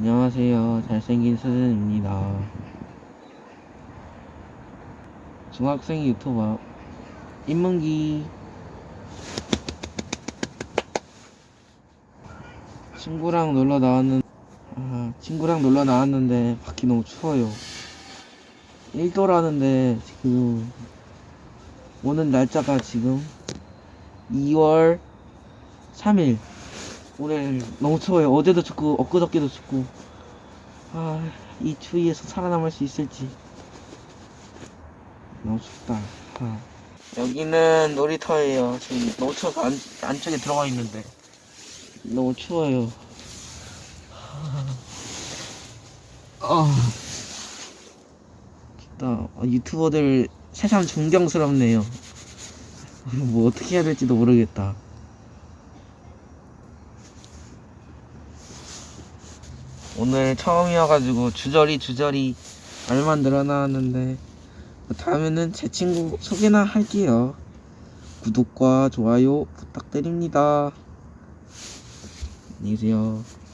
안녕하세요. 잘생긴 수준입니다. 중학생 유튜버 인문기 친구랑 놀러 나왔는 아, 친구랑 놀러 나왔는데 밖이 너무 추워요. 1도라는데 지금 오는 날짜가 지금 2월 3일 오늘 너무 추워요. 어제도 춥고 엊그저께도 춥고 아, 이 추위에서 살아남을 수 있을지 너무 춥다. 아. 여기는 놀이터예요. 지금 너무 추워서 안, 안쪽에 들어가 있는데 너무 추워요. 아, 진짜 아, 유튜버들 새삼 존경스럽네요. 뭐 어떻게 해야 될지도 모르겠다. 오늘 처음이어가지고 주저리 주저리 말만 늘어나왔는데 다음에는 제 친구 소개나 할게요. 구독과 좋아요 부탁드립니다. 안녕히 계세요.